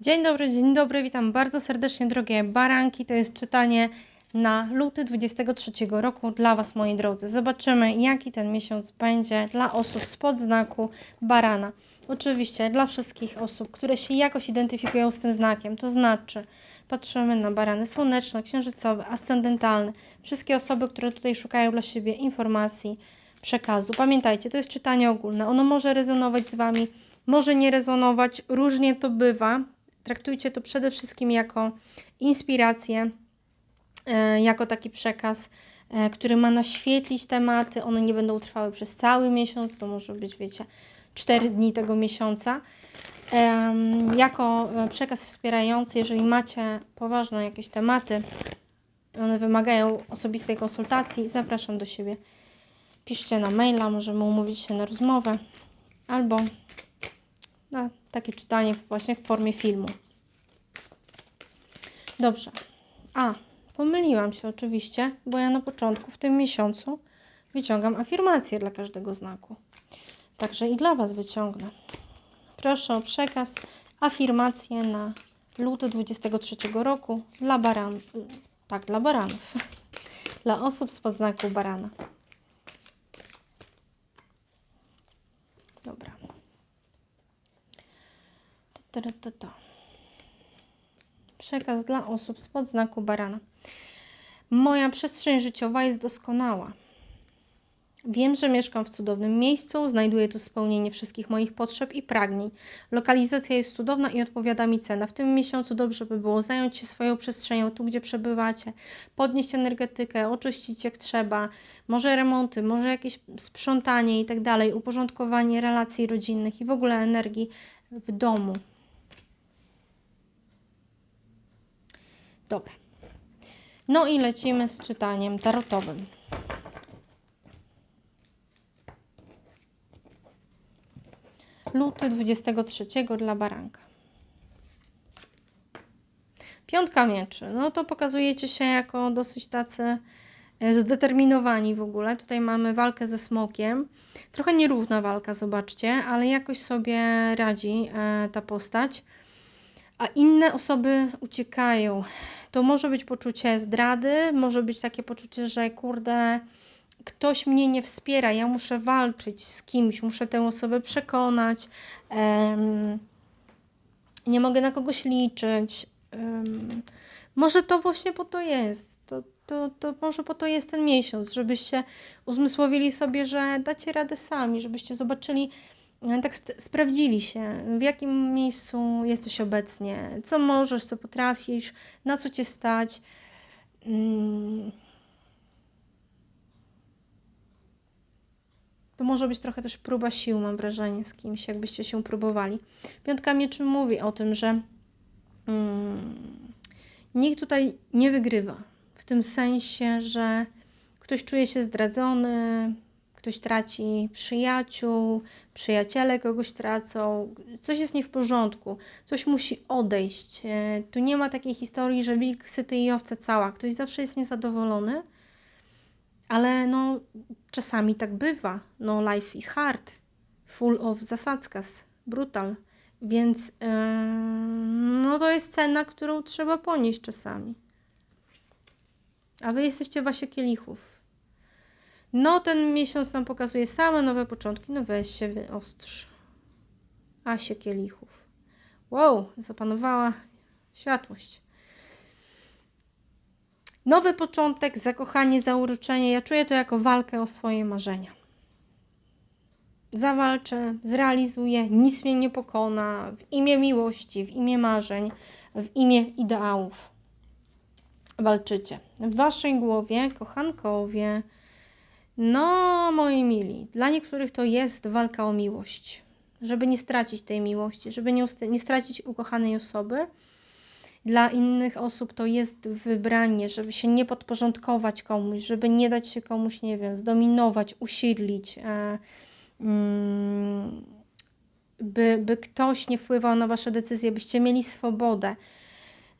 Dzień dobry, dzień dobry, witam bardzo serdecznie drogie baranki. To jest czytanie na luty 23 roku dla Was, moi drodzy. Zobaczymy, jaki ten miesiąc będzie dla osób spod znaku barana. Oczywiście dla wszystkich osób, które się jakoś identyfikują z tym znakiem, to znaczy patrzymy na barany słoneczne, księżycowe, ascendentalne. Wszystkie osoby, które tutaj szukają dla siebie informacji, przekazu. Pamiętajcie, to jest czytanie ogólne. Ono może rezonować z Wami, może nie rezonować, różnie to bywa. Traktujcie to przede wszystkim jako inspirację, e, jako taki przekaz, e, który ma naświetlić tematy. One nie będą trwały przez cały miesiąc, to może być, wiecie, 4 dni tego miesiąca. Jako e, przekaz wspierający, jeżeli macie poważne jakieś tematy, one wymagają osobistej konsultacji, zapraszam do siebie. Piszcie na maila, możemy umówić się na rozmowę albo na takie czytanie właśnie w formie filmu. Dobrze. A, pomyliłam się oczywiście, bo ja na początku w tym miesiącu wyciągam afirmację dla każdego znaku. Także i dla Was wyciągnę. Proszę o przekaz, afirmację na luty 23 roku dla baranów. Tak, dla baranów. Dla osób z podznaku barana. Dobra. Ta, ta, ta, ta. Przekaz dla osób spod znaku barana. Moja przestrzeń życiowa jest doskonała. Wiem, że mieszkam w cudownym miejscu, znajduję tu spełnienie wszystkich moich potrzeb i pragnień. Lokalizacja jest cudowna i odpowiada mi cena. W tym miesiącu dobrze by było zająć się swoją przestrzenią, tu gdzie przebywacie, podnieść energetykę, oczyścić jak trzeba, może remonty, może jakieś sprzątanie i tak dalej, uporządkowanie relacji rodzinnych i w ogóle energii w domu. Dobra. No i lecimy z czytaniem tarotowym. Luty 23 dla baranka. Piątka mieczy. No to pokazujecie się jako dosyć tacy e, zdeterminowani w ogóle. Tutaj mamy walkę ze smokiem. Trochę nierówna walka, zobaczcie, ale jakoś sobie radzi e, ta postać. A inne osoby uciekają. To może być poczucie zdrady, może być takie poczucie, że kurde, ktoś mnie nie wspiera, ja muszę walczyć z kimś, muszę tę osobę przekonać, em, nie mogę na kogoś liczyć. em, może to właśnie po to jest. To, to, to może po to jest ten miesiąc, żebyście uzmysłowili sobie, że dacie radę sami, żebyście zobaczyli, tak sp- sprawdzili się, w jakim miejscu jesteś obecnie, co możesz, co potrafisz, na co cię stać. Mm. To może być trochę też próba sił, mam wrażenie, z kimś, jakbyście się próbowali. Piątka mieczy mówi o tym, że mm, nikt tutaj nie wygrywa. W tym sensie, że ktoś czuje się zdradzony, ktoś traci przyjaciół, przyjaciele kogoś tracą, coś jest nie w porządku, coś musi odejść. E, Tu nie ma takiej historii, że wilk syty i owca cała. Ktoś zawsze jest niezadowolony, ale no czasami tak bywa. No life is hard, full of zasadzkas, brutal. Więc yy, no to jest cena, którą trzeba ponieść czasami. A wy jesteście w asie kielichów. No ten miesiąc nam pokazuje same nowe początki. No weź się wyostrz. Asie kielichów. Wow, zapanowała światłość. Nowy początek, zakochanie, zauroczenie. Ja czuję to jako walkę o swoje marzenia. Zawalczę, zrealizuję, nic mnie nie pokona. W imię miłości, w imię marzeń, w imię ideałów. Walczycie. W waszej głowie, kochankowie, no moi mili, dla niektórych to jest walka o miłość. Żeby nie stracić tej miłości, żeby nie, nie stracić ukochanej osoby. Dla innych osób to jest wybranie, żeby się nie podporządkować komuś, żeby nie dać się komuś, nie wiem, zdominować, usidlić, e, mm, by, by ktoś nie wpływał na Wasze decyzje, byście mieli swobodę.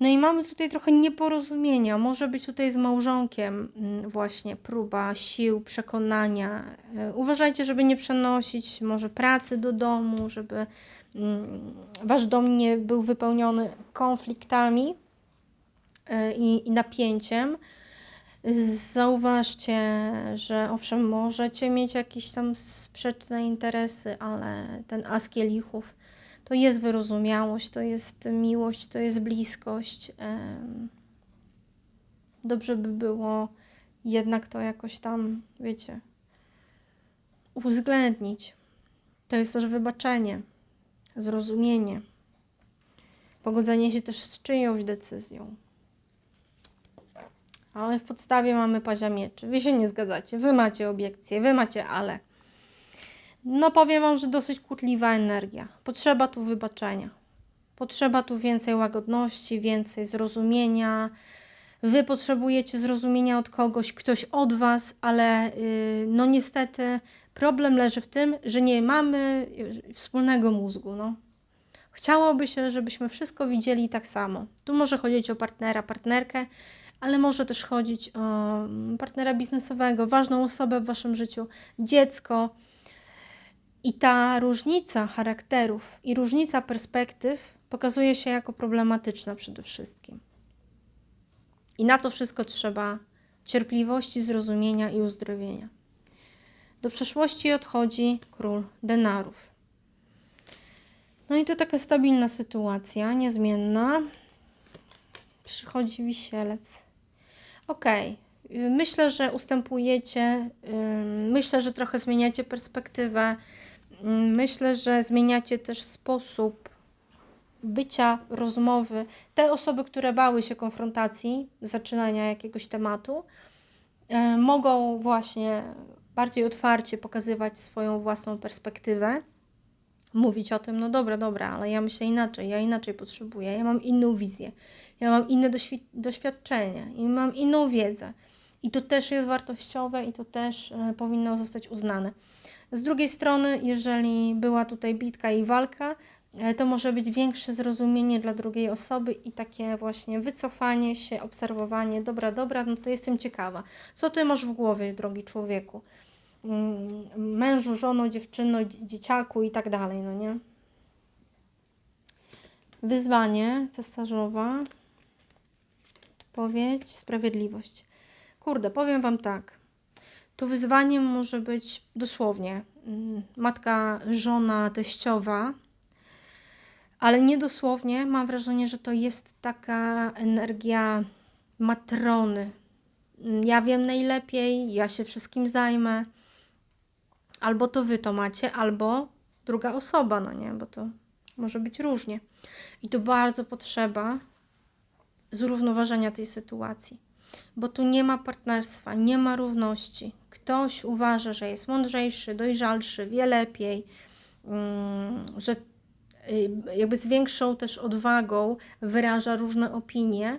No i mamy tutaj trochę nieporozumienia. Może być tutaj z małżonkiem mm, właśnie próba sił, przekonania. E, Uważajcie, żeby nie przenosić może pracy do domu, żeby mm, wasz dom nie był wypełniony konfliktami y, i, i napięciem. Zauważcie, że owszem, możecie mieć jakieś tam sprzeczne interesy, ale ten as kielichów to jest wyrozumiałość, to jest miłość, to jest bliskość. Dobrze by było jednak to jakoś tam, wiecie, uwzględnić. To jest też wybaczenie, zrozumienie, pogodzenie się też z czyjąś decyzją. Ale w podstawie mamy pazia mieczy. Wy się nie zgadzacie, wy macie obiekcje, wy macie ale. No powiem Wam, że dosyć kłótliwa energia. Potrzeba tu wybaczenia. Potrzeba tu więcej łagodności, więcej zrozumienia. Wy potrzebujecie zrozumienia od kogoś, ktoś od Was, ale yy, no niestety problem leży w tym, że nie mamy yy, wspólnego mózgu. No. Chciałoby się, żebyśmy wszystko widzieli tak samo. Tu może chodzić o partnera, partnerkę, ale może też chodzić o mm, partnera biznesowego, ważną osobę w Waszym życiu, dziecko. I ta różnica charakterów i różnica perspektyw pokazuje się jako problematyczna przede wszystkim. I na to wszystko trzeba cierpliwości, zrozumienia i uzdrowienia. Do przeszłości odchodzi król denarów. No i to taka stabilna sytuacja, niezmienna. Przychodzi wisielec. Okay. myślę, że ustępujecie, myślę, że trochę zmieniacie perspektywę, myślę, że zmieniacie też sposób bycia, rozmowy. Te osoby, które bały się konfrontacji, zaczynania jakiegoś tematu, e, mogą właśnie bardziej otwarcie pokazywać swoją własną perspektywę, mówić o tym, no dobra, dobra, ale ja myślę inaczej, ja inaczej potrzebuję, ja mam inną wizję, ja mam inne doświ- doświadczenie i mam inną wiedzę. I to też jest wartościowe i to też e, powinno zostać uznane. Z drugiej strony, jeżeli była tutaj bitka i walka, e, to może być większe zrozumienie dla drugiej osoby i takie właśnie wycofanie się, obserwowanie, dobra, dobra, no to jestem ciekawa. Co ty masz w głowie, drogi człowieku? Mm, Mężu, żono, dziewczyno, dzie- dzieciaku i tak dalej, no nie? Wyzwanie cesarzowa. Odpowiedź, sprawiedliwość. Kurde, powiem Wam tak. Tu wyzwaniem może być dosłownie mm, matka, żona, teściowa, ale nie dosłownie. Mam wrażenie, że to jest taka energia matrony. Mm, Ja wiem najlepiej, ja się wszystkim zajmę. Albo to wy to macie, albo druga osoba, no nie, bo to może być różnie. I tu bardzo potrzeba zrównoważenia tej sytuacji, bo tu nie ma partnerstwa, nie ma równości. Ktoś uważa, że jest mądrzejszy, dojrzalszy, wie lepiej, mm, że y, jakby z większą też odwagą wyraża różne opinie,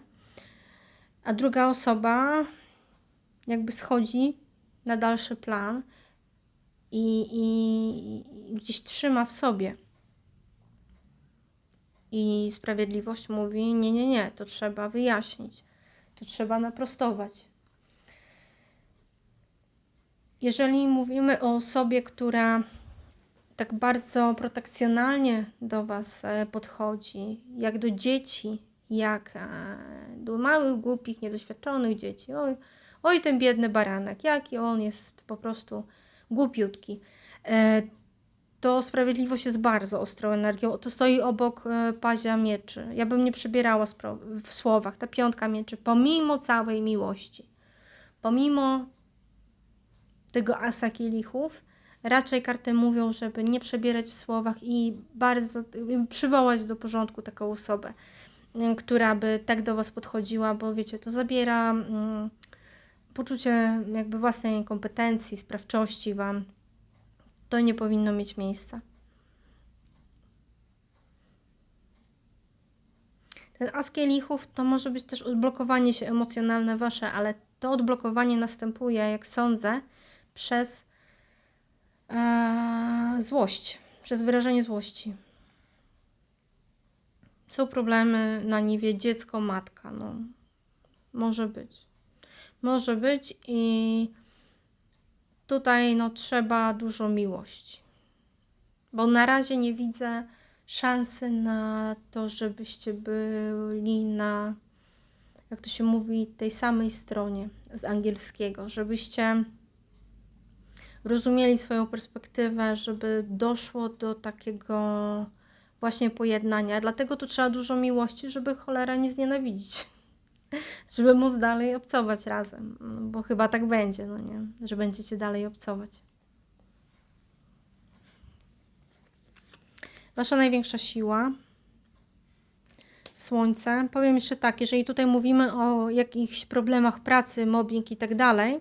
a druga osoba jakby schodzi na dalszy plan i, i, i gdzieś trzyma w sobie. I sprawiedliwość mówi: Nie, nie, nie, to trzeba wyjaśnić, to trzeba naprostować. Jeżeli mówimy o osobie, która tak bardzo protekcjonalnie do Was e, podchodzi, jak do dzieci, jak e, do małych, głupich, niedoświadczonych dzieci, oj, oj ten biedny baranek, jaki on jest po prostu głupiutki. E, to sprawiedliwość jest bardzo ostrą energią. To stoi obok pazia mieczy. Ja bym nie przybierała w słowach. Ta piątka mieczy, pomimo całej miłości, pomimo tego asa kielichów, raczej karty mówią, żeby nie przebierać w słowach i bardzo przywołać do porządku taką osobę, y, która by tak do Was podchodziła, bo wiecie, to zabiera mm, poczucie jakby własnej kompetencji, sprawczości Wam. To nie powinno mieć miejsca. Ten as kielichów to może być też odblokowanie się emocjonalne Wasze, ale to odblokowanie następuje, jak sądzę, przez e, złość, przez wyrażenie złości. Są problemy na niwie dziecko, matka. No, może być. Może być i tutaj no, trzeba dużo miłości. Bo na razie nie widzę, szansy na to, żebyście byli na, jak to się mówi, tej samej stronie z angielskiego, żebyście rozumieli swoją perspektywę, żeby doszło do takiego właśnie pojednania. Dlatego tu trzeba dużo miłości, żeby cholera nie znienawidzić. żeby móc dalej obcować razem, no, bo chyba tak będzie, no nie? Że będziecie dalej obcować. Wasza największa siła. Słońce. Powiem jeszcze tak, jeżeli tutaj mówimy o jakichś problemach pracy, mobbing i tak dalej,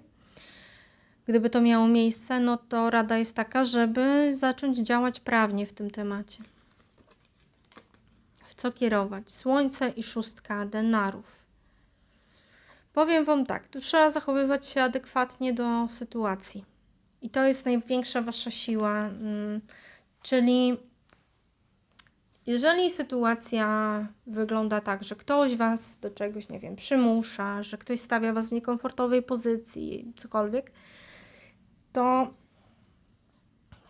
gdyby to miało miejsce, no to rada jest taka, żeby zacząć działać prawnie w tym temacie. W co kierować? Słońce i szóstka denarów. Powiem Wam tak, tu trzeba zachowywać się adekwatnie do sytuacji. I to jest największa Wasza siła, mm, czyli jeżeli sytuacja wygląda tak, że ktoś Was do czegoś, nie wiem, przymusza, że ktoś stawia Was w niekomfortowej pozycji, cokolwiek, to,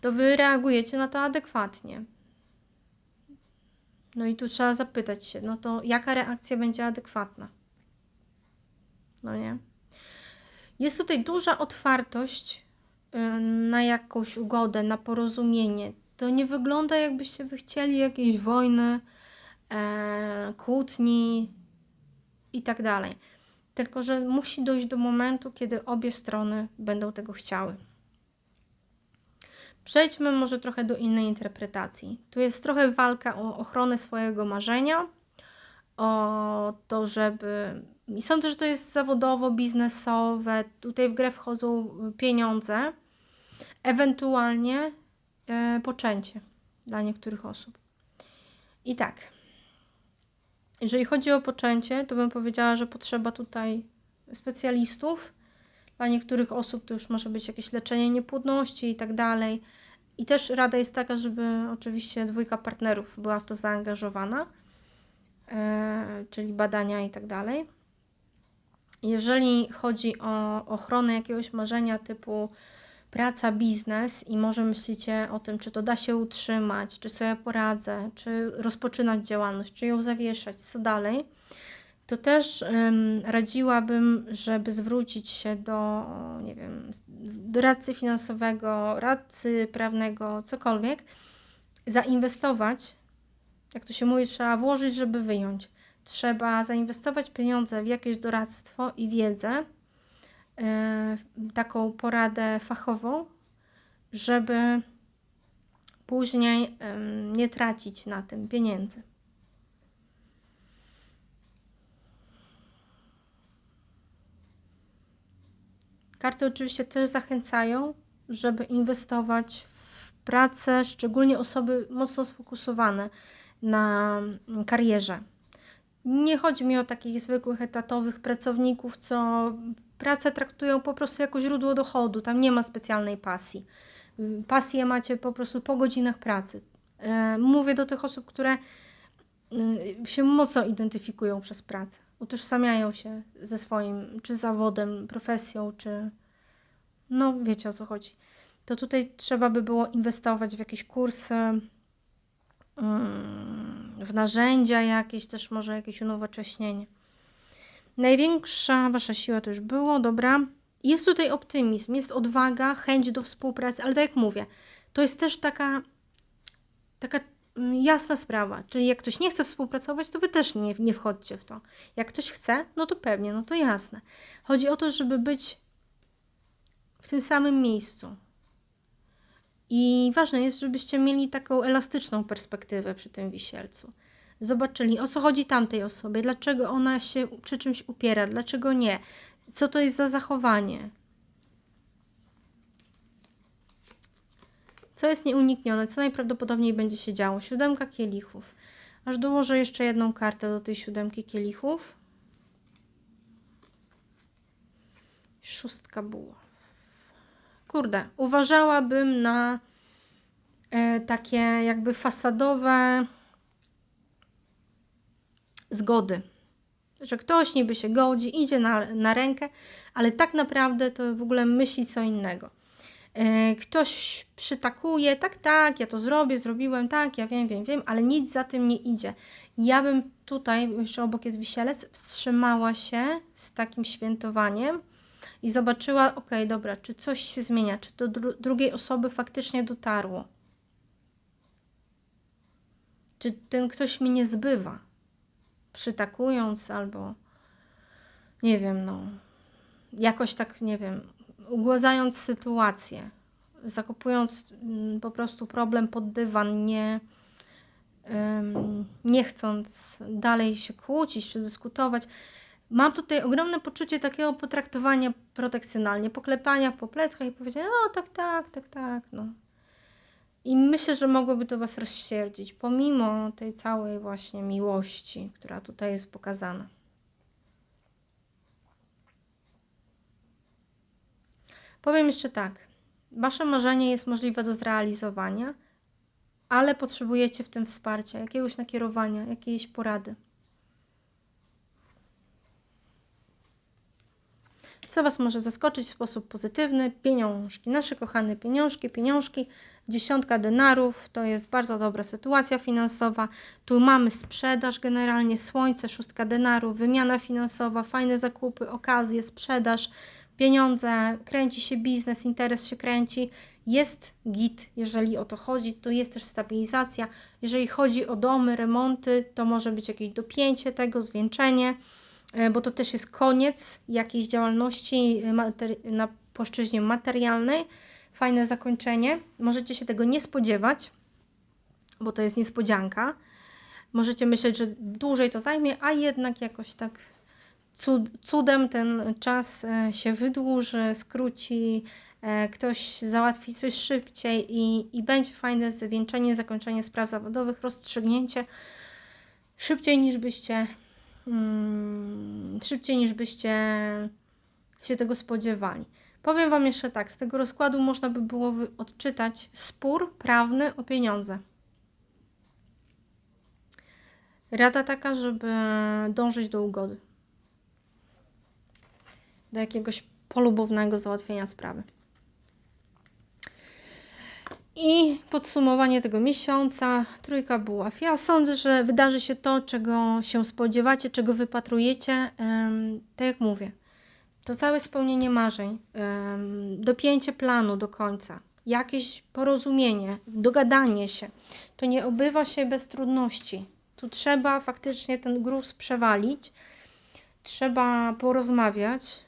to Wy reagujecie na to adekwatnie. No i tu trzeba zapytać się, no to jaka reakcja będzie adekwatna? No nie? Jest tutaj duża otwartość na jakąś ugodę, na porozumienie. To nie wygląda, jakbyście wy chcieli jakiejś wojny, e, kłótni i tak dalej. Tylko, że musi dojść do momentu, kiedy obie strony będą tego chciały. Przejdźmy może trochę do innej interpretacji. Tu jest trochę walka o ochronę swojego marzenia, o to, żeby. I sądzę, że to jest zawodowo, biznesowe. Tutaj w grę wchodzą pieniądze, ewentualnie e, poczęcie dla niektórych osób. I tak. Jeżeli chodzi o poczęcie, to bym powiedziała, że potrzeba tutaj specjalistów. Dla niektórych osób to już może być jakieś leczenie niepłodności i tak dalej. I też rada jest taka, żeby oczywiście dwójka partnerów była w to zaangażowana, e, czyli badania i tak dalej. Jeżeli chodzi o ochronę jakiegoś marzenia typu praca, biznes i może myślicie o tym, czy to da się utrzymać, czy sobie poradzę, czy rozpoczynać działalność, czy ją zawieszać, co dalej, to też um, radziłabym, żeby zwrócić się do, nie wiem, doradcy finansowego, radcy prawnego, cokolwiek, zainwestować, jak to się mówi, trzeba włożyć, żeby wyjąć. Trzeba zainwestować pieniądze w jakieś doradztwo i wiedzę, E, taką poradę fachową, żeby później nie tracić na tym pieniędzy. Karty oczywiście też zachęcają, żeby inwestować w pracę, szczególnie osoby mocno sfokusowane na karierze. Nie chodzi mi o takich zwykłych etatowych pracowników, co pracę traktują po prostu jako źródło dochodu, tam nie ma specjalnej pasji. Pasję macie po prostu po godzinach pracy. E, mówię do tych osób, które się mocno identyfikują przez pracę, utożsamiają się ze swoim, czy zawodem, profesją, czy no wiecie o co chodzi. To tutaj trzeba by było inwestować w jakieś kursy, mm, w narzędzia jakieś, też może jakieś unowocześnienie. Największa wasza siła to już było, dobra. Jest tutaj optymizm, jest odwaga, chęć do współpracy, ale tak jak mówię, to jest też taka, taka jasna sprawa. Czyli jak ktoś nie chce współpracować, to wy też nie, nie wchodźcie w to. Jak ktoś chce, no to pewnie, no to jasne. Chodzi o to, żeby być w tym samym miejscu. I ważne jest, żebyście mieli taką elastyczną perspektywę przy tym wisielcu zobaczyli, o co chodzi tamtej osobie, dlaczego ona się przy czymś upiera, dlaczego nie, co to jest za zachowanie. Co jest nieuniknione, co najprawdopodobniej będzie się działo. Siódemka kielichów. Aż dołożę jeszcze jedną kartę do tej siódemki kielichów. Szóstka buław. Kurde, uważałabym na e, takie jakby fasadowe zgody. Że ktoś niby się godzi, idzie na, na rękę, ale tak naprawdę to w ogóle myśli co innego. E, Ktoś przytakuje, tak, tak, ja to zrobię, zrobiłem, tak, ja wiem, wiem, wiem, ale nic za tym nie idzie. Ja bym tutaj, jeszcze obok jest wisielec, wstrzymała się z takim świętowaniem i zobaczyła, ok, dobra, czy coś się zmienia, czy do dru drugiej osoby faktycznie dotarło. Czy ten ktoś mnie nie zbywa, przytakując albo nie wiem, no, jakoś tak, nie wiem, ugładzając sytuację, zakopując mm, po prostu problem pod dywan, nie, nie chcąc dalej się kłócić czy dyskutować. Mam tutaj ogromne poczucie takiego potraktowania protekcjonalnie, poklepania po pleckach i powiedzenia, no tak, tak, tak, tak, no. I myślę, że mogłoby to Was rozsierdzić, pomimo tej całej właśnie miłości, która tutaj jest pokazana. Powiem jeszcze tak. Wasze marzenie jest możliwe do zrealizowania, ale potrzebujecie w tym wsparcia, jakiegoś nakierowania, jakiejś porady. Co Was może zaskoczyć w sposób pozytywny? Pieniążki. Nasze kochane pieniążki, pieniążki. Dziesiątka denarów to jest bardzo dobra sytuacja finansowa. Tu mamy sprzedaż generalnie, słońce, szóstka denarów, wymiana finansowa, fajne zakupy, okazje, sprzedaż, pieniądze, kręci się biznes, interes się kręci. Jest git, jeżeli o to chodzi, to jest też stabilizacja. Jeżeli chodzi o domy, remonty, to może być jakieś dopięcie tego, zwieńczenie e, bo to też jest koniec jakiejś działalności e, na płaszczyźnie materialnej. Fajne zakończenie. Możecie się tego nie spodziewać, bo to jest niespodzianka. Możecie myśleć, że dłużej to zajmie, a jednak jakoś tak cudem ten czas e, się wydłuży, skróci, e, ktoś załatwi coś szybciej i, i będzie fajne zwieńczenie, zakończenie spraw zawodowych, rozstrzygnięcie szybciej niż byście mm, szybciej niż byście się tego spodziewali. Powiem Wam jeszcze tak, z tego rozkładu można by było odczytać spór prawny o pieniądze. Rada taka, żeby dążyć do ugody. Do jakiegoś polubownego załatwienia sprawy. I podsumowanie tego miesiąca, trójka buław. Ja sądzę, że wydarzy się to, czego się spodziewacie, czego wypatrujecie. Em, tak jak mówię, to całe spełnienie marzeń, em, dopięcie planu do końca, jakieś porozumienie, dogadanie się. To nie obywa się bez trudności. Tu trzeba faktycznie ten gruz przewalić, trzeba porozmawiać.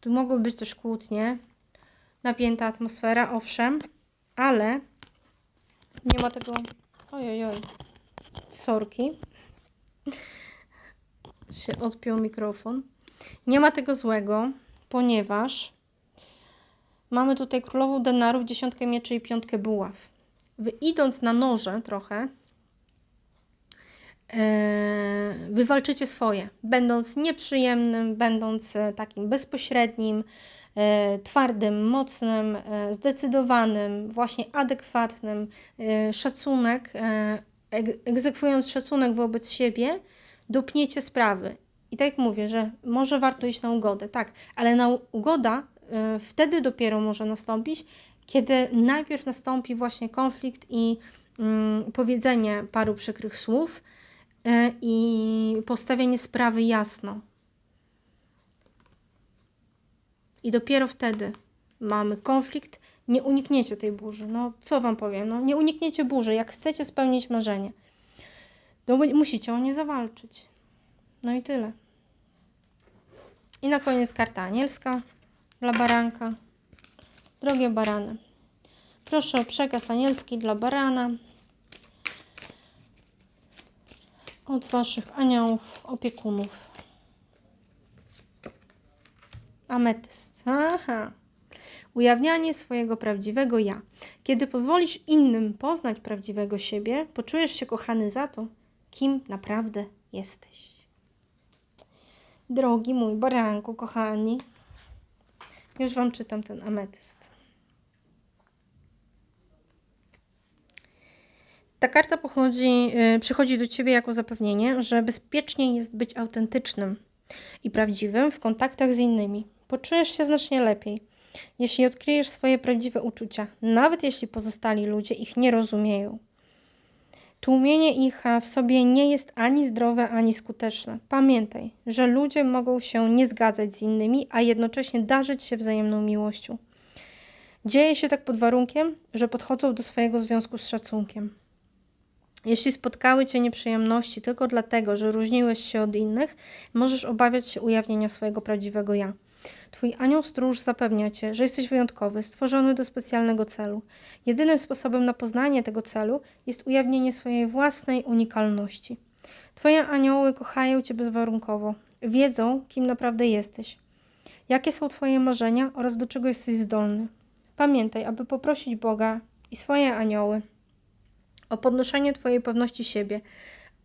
Tu mogą być też kłótnie, napięta atmosfera, owszem, ale nie ma tego. Ojoj, oj. Sorki. Się odpiął mikrofon. Nie ma tego złego, ponieważ mamy tutaj królową denarów, dziesiątkę mieczy i piątkę buław. Idąc na noże trochę, wywalczycie swoje, będąc nieprzyjemnym, będąc e, takim bezpośrednim, e, twardym, mocnym, e, zdecydowanym, właśnie adekwatnym, szacunek, eg- egzekwując szacunek wobec siebie, dopniecie sprawy. I tak jak mówię, że może warto iść na ugodę, tak, ale na ugoda wtedy dopiero może nastąpić, kiedy najpierw nastąpi właśnie konflikt i mm, powiedzenie paru przykrych słów i postawienie sprawy jasno. I dopiero wtedy mamy konflikt. Nie unikniecie tej burzy. No, co wam powiem? No, nie unikniecie burzy. Jak chcecie spełnić marzenie, to mu- musicie o nie zawalczyć. No i tyle. I na koniec karta anielska dla baranka. Drogie barany, proszę o przekaz anielski dla barana od waszych aniołów, opiekunów. Ametyst. Aha. Ujawnianie swojego prawdziwego ja. Kiedy pozwolisz innym poznać prawdziwego siebie, poczujesz się kochany za to, kim naprawdę jesteś. Drogi mój baranku, kochani, już Wam czytam ten ametyst. Ta karta pochodzi, y, przychodzi do Ciebie jako zapewnienie, że bezpiecznie jest być autentycznym i prawdziwym w kontaktach z innymi. Poczujesz się znacznie lepiej. Jeśli odkryjesz swoje prawdziwe uczucia, nawet jeśli pozostali ludzie ich nie rozumieją. Tłumienie ich w sobie nie jest ani zdrowe, ani skuteczne. Pamiętaj, że ludzie mogą się nie zgadzać z innymi, a jednocześnie darzyć się wzajemną miłością. Dzieje się tak pod warunkiem, że podchodzą do swojego związku z szacunkiem. Jeśli spotkały Cię nieprzyjemności tylko dlatego, że różniłeś się od innych, możesz obawiać się ujawnienia swojego prawdziwego ja. Twój anioł stróż zapewnia Cię, że jesteś wyjątkowy, stworzony do specjalnego celu. Jedynym sposobem na poznanie tego celu jest ujawnienie swojej własnej unikalności. Twoje anioły kochają Cię bezwarunkowo, wiedzą, kim naprawdę jesteś, jakie są Twoje marzenia oraz do czego jesteś zdolny. Pamiętaj, aby poprosić Boga i swoje anioły o podnoszenie Twojej pewności siebie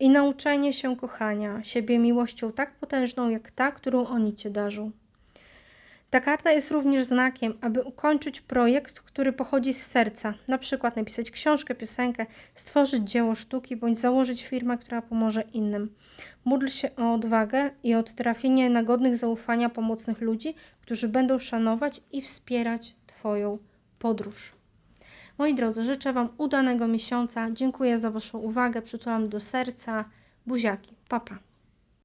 i nauczenie się kochania siebie miłością tak potężną, jak ta, którą oni Cię darzą. Ta karta jest również znakiem, aby ukończyć projekt, który pochodzi z serca, na przykład napisać książkę, piosenkę, stworzyć dzieło sztuki bądź założyć firmę, która pomoże innym. Módl się o odwagę i o trafienie na godnych zaufania pomocnych ludzi, którzy będą szanować i wspierać Twoją podróż. Moi drodzy, życzę Wam udanego miesiąca. Dziękuję za Waszą uwagę. Przytulam do serca. Buziaki. Papa.